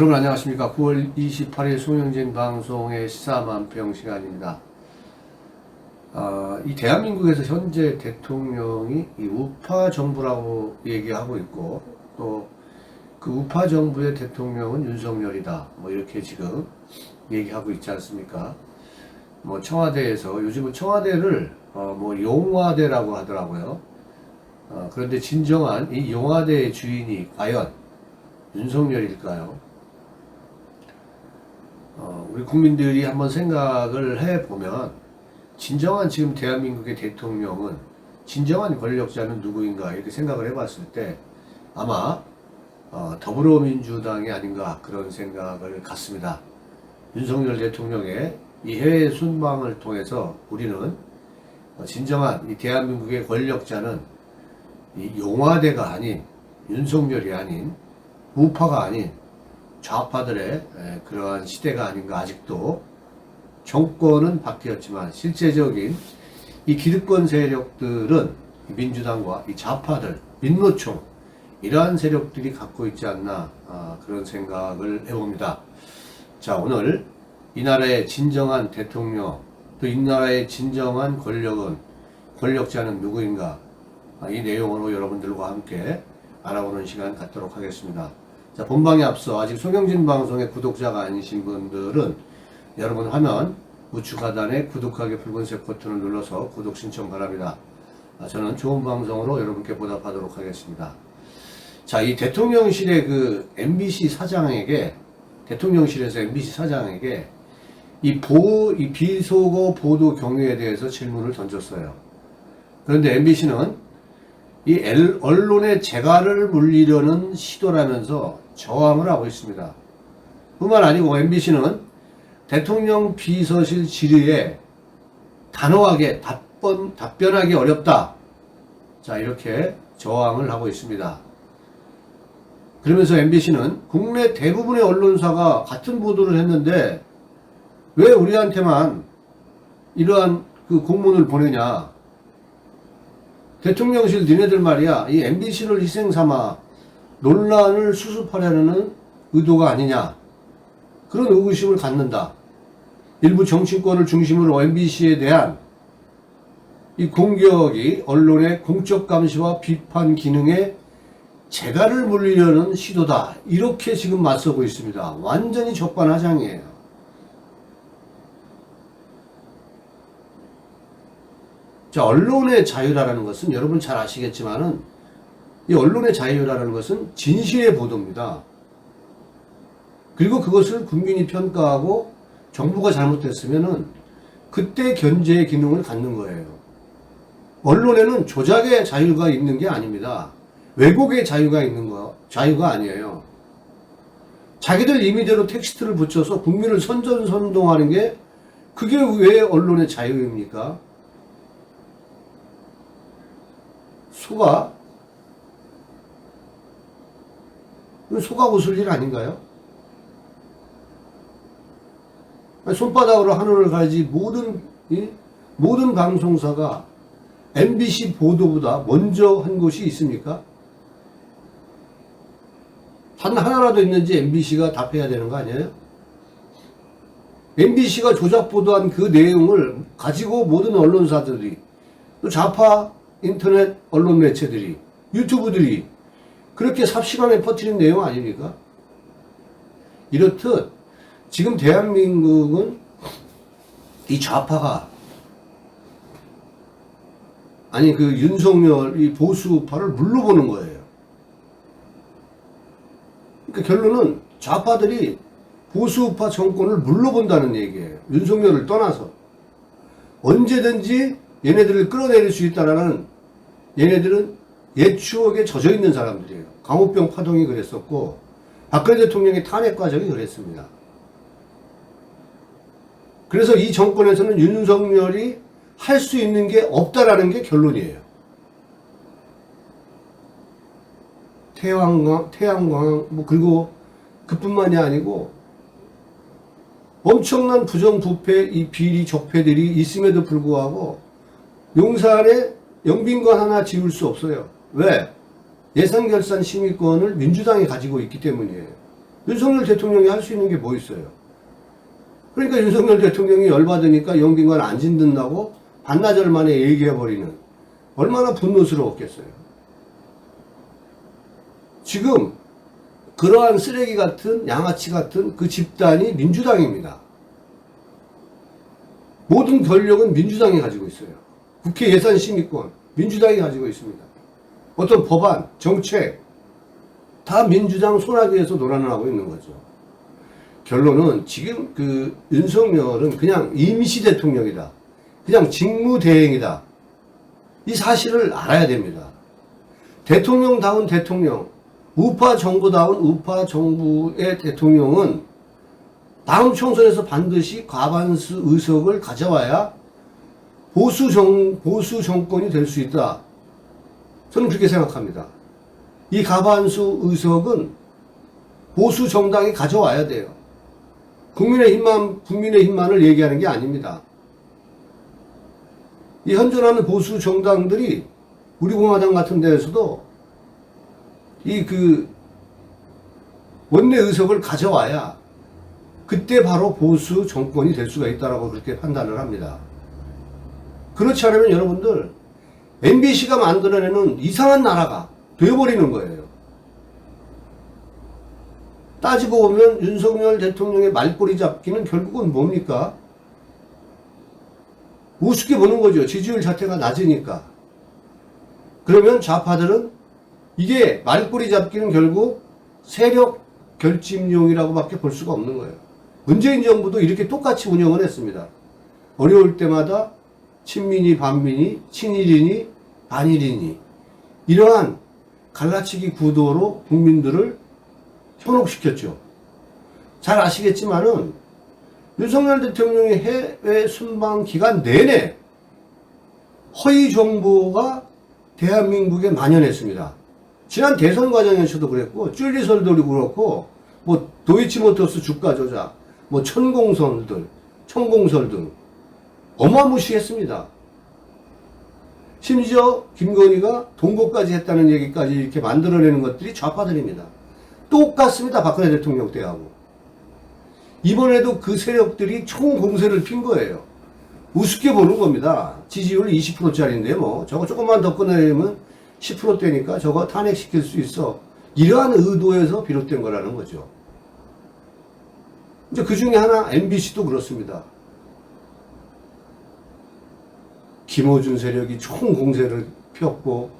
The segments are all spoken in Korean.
여러분 안녕하십니까. 9월 28일 송영진 방송의 시사만평 시간입니다. 아, 이 대한민국에서 현재 대통령이 이 우파 정부라고 얘기하고 있고 또 그 우파 정부의 대통령은 윤석열이다. 뭐 이렇게 지금 얘기하고 있지 않습니까? 뭐 청와대에서 요즘은 청와대를 어, 뭐 용화대라고 하더라고요. 어, 그런데 진정한 이 용화대의 주인이 과연 윤석열일까요? 어, 우리 국민들이 한번 생각을 해보면 진정한 지금 대한민국의 대통령은 진정한 권력자는 누구인가 이렇게 생각을 해봤을 때 아마 어, 더불어민주당이 아닌가 그런 생각을 갖습니다. 윤석열 대통령의 이 해외 순방을 통해서 우리는 어, 진정한 이 대한민국의 권력자는 이 용화대가 아닌 윤석열이 아닌 우파가 아닌 좌파들의 에, 그러한 시대가 아닌가 아직도 정권은 바뀌었지만 실제적인 이 기득권 세력들은 이 민주당과 이 좌파들 민노총 이러한 세력들이 갖고 있지 않나 아, 그런 생각을 해봅니다. 자 오늘 이 나라의 진정한 대통령 또 이 나라의 진정한 권력은 권력자는 누구인가 아, 이 내용으로 여러분들과 함께 알아보는 시간 갖도록 하겠습니다. 자, 본방에 앞서 아직 송영진 방송의 구독자가 아니신 분들은 여러분 화면 우측 하단에 구독하기 붉은색 버튼을 눌러서 구독 신청 바랍니다. 아, 저는 좋은 방송으로 여러분께 보답하도록 하겠습니다. 자, 이 대통령실의 그 MBC 사장에게 대통령실에서 MBC 사장에게 이 보, 이 비속어 보도 경위에 대해서 질문을 던졌어요. 그런데 MBC는 이 엘- 언론의 재갈을 물리려는 시도라면서 저항을 하고 있습니다. 뿐만 아니고 MBC는 대통령 비서실 질의에 단호하게 답변, 답변하기 어렵다. 자, 이렇게 저항을 하고 있습니다. 그러면서 MBC는 국내 대부분의 언론사가 같은 보도를 했는데 왜 우리한테만 이러한 그 공문을 보내냐. 대통령실 니네들 말이야. 이 MBC를 희생 삼아 논란을 수습하려는 의도가 아니냐. 그런 의구심을 갖는다. 일부 정치권을 중심으로 MBC에 대한 이 공격이 언론의 공적 감시와 비판 기능에 재갈을 물리려는 시도다. 이렇게 지금 맞서고 있습니다. 완전히 적반하장이에요. 자, 언론의 자유라는 것은 여러분 잘 아시겠지만은 이 언론의 자유라는 것은 진실의 보도입니다. 그리고 그것을 국민이 평가하고 정부가 잘못됐으면은 그때 견제의 기능을 갖는 거예요. 언론에는 조작의 자유가 있는 게 아닙니다. 왜곡의 자유가 있는 거, 자유가 아니에요. 자기들 임의대로 텍스트를 붙여서 국민을 선전선동하는 게 그게 왜 언론의 자유입니까? 소가 소가 웃을 일 아닌가요? 손바닥으로 하늘을 가야지 모든 이 모든 방송사가 MBC 보도보다 먼저 한 곳이 있습니까? 단 하나라도 있는지 MBC가 답해야 되는 거 아니에요? MBC가 조작 보도한 그 내용을 가지고 모든 언론사들이 또 좌파 인터넷 언론 매체들이 유튜브들이 그렇게 삽시간에 퍼뜨린 내용 아닙니까? 이렇듯 지금 대한민국은 이 좌파가 아니 그 윤석열 이 보수파를 물러보는 거예요. 그러니까 결론은 좌파들이 보수파 정권을 물러본다는 얘기예요. 윤석열을 떠나서 언제든지 얘네들을 끌어내릴 수 있다라는 얘네들은 옛 추억에 젖어 있는 사람들이에요. 강호병 파동이 그랬었고 박근혜 대통령의 탄핵 과정이 그랬습니다. 그래서 이 정권에서는 윤석열이 할 수 있는 게 없다라는 게 결론이에요. 태양광, 태양광, 뭐, 그리고 그뿐만이 아니고 엄청난 부정부패, 이 비리, 적폐들이 있음에도 불구하고 용산에 영빈관 하나 지을 수 없어요. 왜? 예산결산 심의권을 민주당이 가지고 있기 때문이에요. 윤석열 대통령이 할 수 있는 게 뭐 있어요? 그러니까 윤석열 대통령이 열받으니까 영빈관 안 짓는다고 반나절 만에 얘기해버리는 얼마나 분노스러웠겠어요. 지금 그러한 쓰레기 같은 양아치 같은 그 집단이 민주당입니다. 모든 권력은 민주당이 가지고 있어요. 국회 예산 심의권 민주당이 가지고 있습니다. 어떤 법안, 정책 다 민주당 손아귀에서 놀아나고 있는 거죠. 결론은 지금 그 윤석열은 그냥 임시 대통령이다. 그냥 직무대행이다. 이 사실을 알아야 됩니다. 대통령다운 대통령, 우파 정부다운 우파 정부의 대통령은 다음 총선에서 반드시 과반수 의석을 가져와야 보수 정, 보수 정권이 될 수 있다. 저는 그렇게 생각합니다. 이 과반수 의석은 보수 정당이 가져와야 돼요. 국민의 힘만, 국민의 힘만을 얘기하는 게 아닙니다. 이 현존하는 보수 정당들이 우리 공화당 같은 데에서도 이 그 원내 의석을 가져와야 그때 바로 보수 정권이 될 수가 있다라고 그렇게 판단을 합니다. 그렇지 않으면 여러분들 MBC가 만들어내는 이상한 나라가 되어버리는 거예요. 따지고 보면 윤석열 대통령의 말꼬리 잡기는 결국은 뭡니까? 우습게 보는 거죠. 지지율 자체가 낮으니까. 그러면 좌파들은 이게 말꼬리 잡기는 결국 세력 결집용이라고 밖에 볼 수가 없는 거예요. 문재인 정부도 이렇게 똑같이 운영을 했습니다. 어려울 때마다 친민이 반민이 친일이니 반일이니 이러한 갈라치기 구도로 국민들을 현혹시켰죠. 잘 아시겠지만은 윤석열 대통령의 해외 순방 기간 내내 허위 정보가 대한민국에 만연했습니다. 지난 대선 과정에서도 그랬고 쭈리설도 그렇고 뭐 도이치모터스 주가 조작, 뭐 천공설들, 천공설 등 어마무시했습니다. 심지어 김건희가 동거까지 했다는 얘기까지 이렇게 만들어내는 것들이 좌파들입니다. 똑같습니다. 박근혜 대통령 때하고. 이번에도 그 세력들이 총공세를 핀 거예요. 우습게 보는 겁니다. 지지율 20%짜리인데 뭐 저거 조금만 더 끊어내면 10%대니까 저거 탄핵시킬 수 있어. 이러한 의도에서 비롯된 거라는 거죠. 이제 그 중에 하나 MBC도 그렇습니다. 김호준 세력이 총 공세를 폈고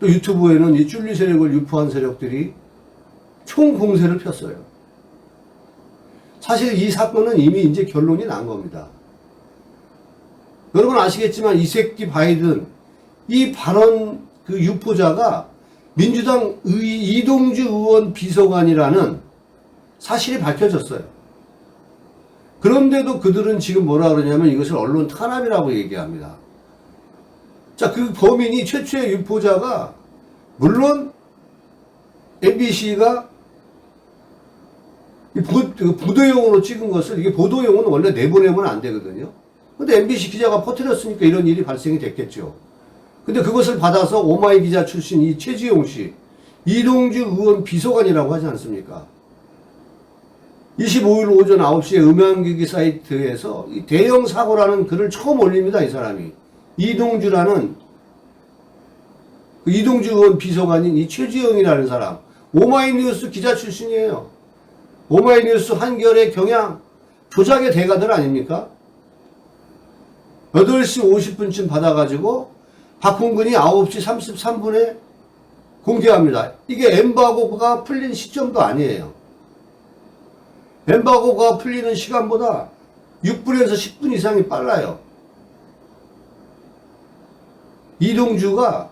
또 유튜브에는 이 줄리 세력을 유포한 세력들이 총 공세를 폈어요. 사실 이 사건은 이미 이제 결론이 난 겁니다. 여러분 아시겠지만 이 새끼 바이든 이 발언 그 유포자가 민주당 의, 이동주 의원 비서관이라는 사실이 밝혀졌어요. 그런데도 그들은 지금 뭐라 그러냐면 이것을 언론 탄압이라고 얘기합니다. 자, 그 범인이 최초의 유포자가 물론 MBC가 그 보도용으로 찍은 것을 이게 보도용은 원래 내보내면 안 되거든요. 근데 MBC 기자가 퍼뜨렸으니까 이런 일이 발생이 됐겠죠. 근데 그것을 받아서 오마이 기자 출신 이 최지용 씨, 이동주 의원 비서관이라고 하지 않습니까? 25일 오전 9시에 음향기기 사이트에서 대형 사고라는 글을 처음 올립니다, 이 사람이. 이동주라는 그 이동주 의원 비서관인 이 최지영이라는 사람. 오마이뉴스 기자 출신이에요. 오마이뉴스 한결의 경향 조작의 대가들 아닙니까? 8시 50분쯤 받아가지고 박홍근이 9시 33분에 공개합니다. 이게 엠바고가 풀린 시점도 아니에요. 엠바고가 풀리는 시간보다 6분에서 10분 이상이 빨라요. 이동주가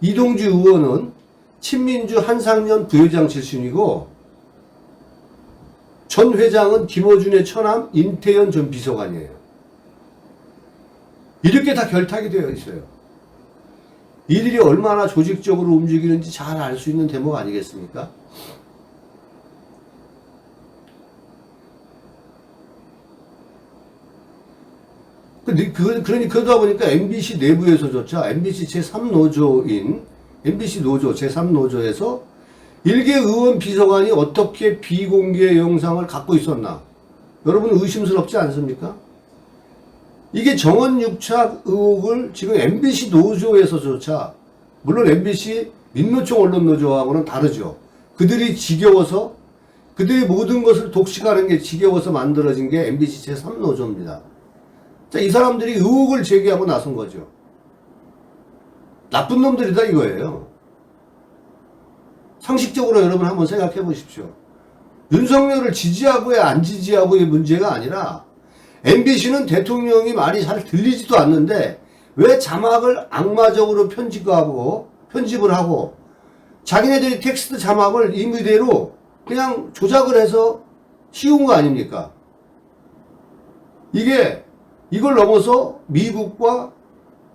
이동주 의원은 친민주 한상년 부회장 출신이고 전 회장은 김어준의 처남 임태현 전 비서관이에요. 이렇게 다 결탁이 되어 있어요. 이들이 얼마나 조직적으로 움직이는지 잘 알 수 있는 대목 아니겠습니까? 그, 그러니 그러다 보니까 MBC 내부에서조차 MBC 제3노조인 MBC 노조 제3노조에서 일개 의원 비서관이 어떻게 비공개 영상을 갖고 있었나? 여러분 의심스럽지 않습니까? 이게 정원 육착 의혹을 지금 MBC 노조에서조차 물론 MBC 민노총 언론 노조하고는 다르죠. 그들이 지겨워서 그들이 모든 것을 독식하는 게 지겨워서 만들어진 게 MBC 제3노조입니다. 자, 이 사람들이 의혹을 제기하고 나선 거죠. 나쁜 놈들이다 이거예요. 상식적으로 여러분 한번 생각해 보십시오. 윤석열을 지지하고야 안 지지하고의 문제가 아니라 MBC는 대통령이 말이 잘 들리지도 않는데 왜 자막을 악마적으로 편집하고 편집을 하고 자기네들이 텍스트 자막을 임의대로 그냥 조작을 해서 씌운 거 아닙니까? 이게 이걸 넘어서 미국과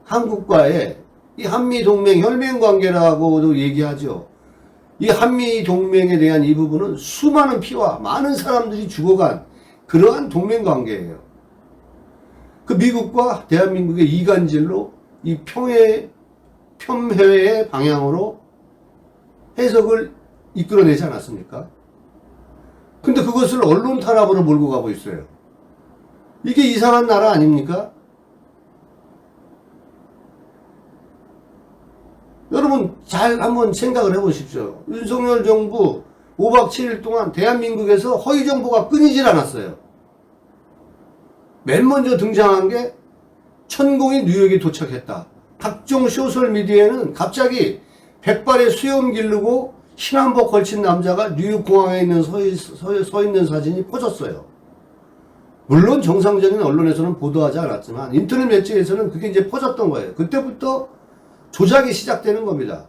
한국과의 이 한미 동맹 혈맹 관계라고도 얘기하죠. 이 한미 동맹에 대한 이 부분은 수많은 피와 많은 사람들이 죽어간 그러한 동맹 관계예요. 그 미국과 대한민국의 이간질로 이 평해 편회의 방향으로 해석을 이끌어내지 않았습니까? 근데 그것을 언론 탄압으로 몰고 가고 있어요. 이게 이상한 나라 아닙니까? 여러분 잘 한번 생각을 해보십시오. 윤석열 정부 5박 7일 동안 대한민국에서 허위 정보가 끊이질 않았어요. 맨 먼저 등장한 게 천공이 뉴욕에 도착했다. 각종 소셜 미디어에는 갑자기 백발의 수염 기르고 흰 한복 걸친 남자가 뉴욕 공항에 있는 서, 서, 서 있는 사진이 퍼졌어요. 물론 정상적인 언론에서는 보도하지 않았지만 인터넷 매체에서는 그게 이제 퍼졌던 거예요. 그때부터 조작이 시작되는 겁니다.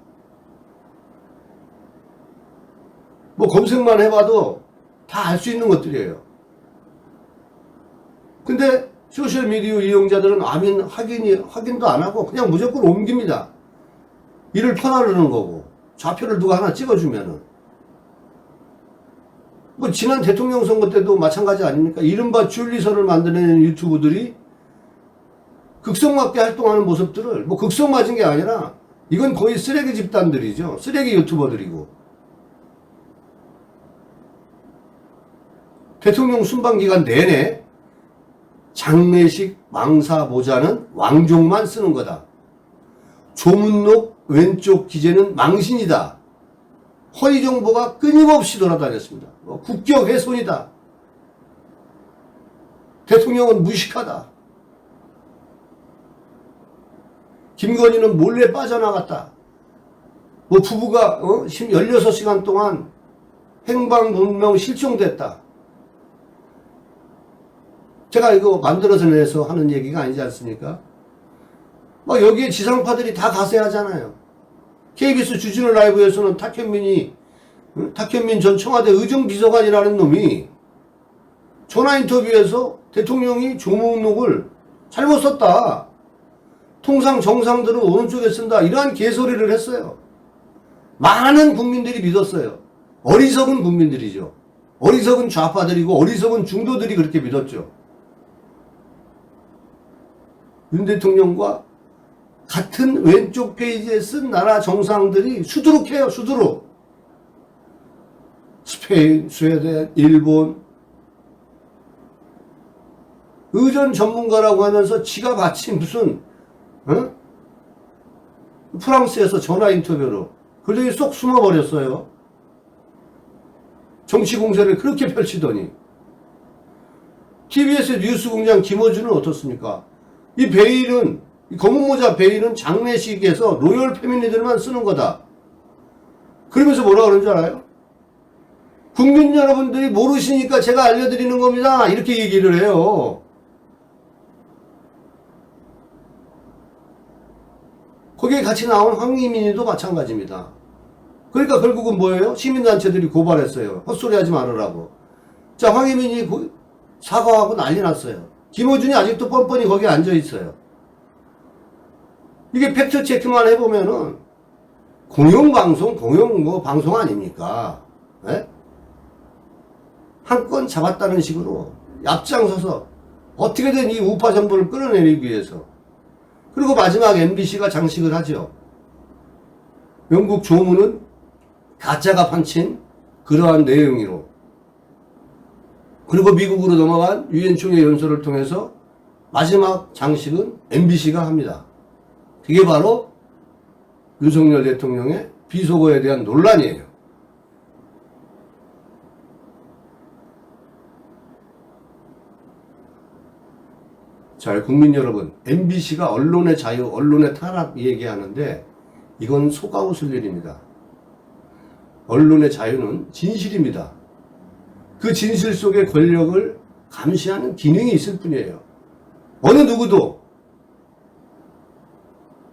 뭐 검색만 해봐도 다 알 수 있는 것들이에요. 근데 소셜미디어 이용자들은 아민 확인이, 확인도 안 하고 그냥 무조건 옮깁니다. 이를 퍼나르는 거고 좌표를 누가 하나 찍어주면은 뭐 지난 대통령 선거 때도 마찬가지 아닙니까? 이른바 줄리선을 만드는 유튜브들이 극성맞게 활동하는 모습들을 뭐 극성 맞은 게 아니라 이건 거의 쓰레기 집단들이죠. 쓰레기 유튜버들이고. 대통령 순방 기간 내내 장례식 망사 모자는 왕족만 쓰는 거다. 조문록 왼쪽 기재는 망신이다. 허위 정보가 끊임없이 돌아다녔습니다. 뭐 국격 훼손이다. 대통령은 무식하다. 김건희는 몰래 빠져나갔다. 뭐 부부가 어? 16시간 동안 행방불명 실종됐다. 제가 이거 만들어서 내서 하는 얘기가 아니지 않습니까? 뭐 여기에 지상파들이 다 가세하잖아요. KBS 주진우 라이브에서는 탁현민이 응? 탁현민 전 청와대 의정비서관이라는 놈이 전화 인터뷰에서 대통령이 조문록을 잘못 썼다. 통상 정상들은 오른쪽에 쓴다. 이러한 개소리를 했어요. 많은 국민들이 믿었어요. 어리석은 국민들이죠. 어리석은 좌파들이고 어리석은 중도들이 그렇게 믿었죠. 윤 대통령과 같은 왼쪽 페이지에 쓴 나라 정상들이 수두룩해요, 수두룩. 스페인, 스웨덴, 일본. 의전 전문가라고 하면서 지가 마치 무슨, 어? 프랑스에서 전화 인터뷰로. 그러더니 쏙 숨어버렸어요. 정치 공세를 그렇게 펼치더니. TBS 뉴스 공장 김어준은 어떻습니까? 이 베일은 이 검은 모자 베일은 장례식에서 로열 패밀리들만 쓰는 거다. 그러면서 뭐라 그러는 줄 알아요? 국민 여러분들이 모르시니까 제가 알려드리는 겁니다. 이렇게 얘기를 해요. 거기에 같이 나온 황희민이도 마찬가지입니다. 그러니까 결국은 뭐예요? 시민단체들이 고발했어요. 헛소리 하지 말으라고. 자, 황희민이 고- 사과하고 난리 났어요. 김호준이 아직도 뻔뻔히 거기에 앉아 있어요. 이게 팩트 체크만 해보면은 공영방송, 공영 뭐 방송 아닙니까? 예? 한건 잡았다는 식으로 앞장서서 어떻게든 이 우파 정부를 끌어내리기 위해서 그리고 마지막 MBC가 장식을 하죠. 영국 조문은 가짜가 판친 그러한 내용으로 그리고 미국으로 넘어간 유엔 총회 연설을 통해서 마지막 장식은 MBC가 합니다. 그게 바로 윤석열 대통령의 비속어에 대한 논란이에요. 자, 국민 여러분, MBC가 언론의 자유, 언론의 탄압 얘기하는데 이건 속아 웃을 일입니다. 언론의 자유는 진실입니다. 그 진실 속의 권력을 감시하는 기능이 있을 뿐이에요. 어느 누구도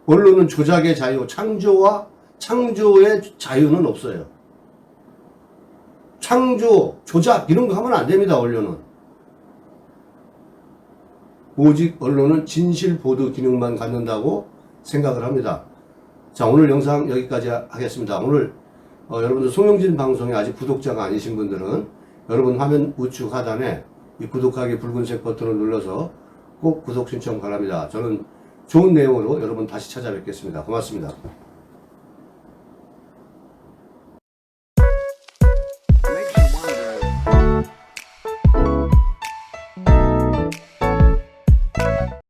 언론은 조작의 자유, 창조와 창조의 자유는 없어요. 창조, 조작 이런 거 하면 안 됩니다. 언론은. 오직 언론은 진실 보도 기능만 갖는다고 생각을 합니다. 자, 오늘 영상 여기까지 하겠습니다. 오늘 어, 여러분들 송영진 방송에 아직 구독자가 아니신 분들은 여러분 화면 우측 하단에 이 구독하기 붉은색 버튼을 눌러서 꼭 구독 신청 바랍니다. 저는 좋은 내용으로 여러분 다시 찾아뵙겠습니다. 고맙습니다.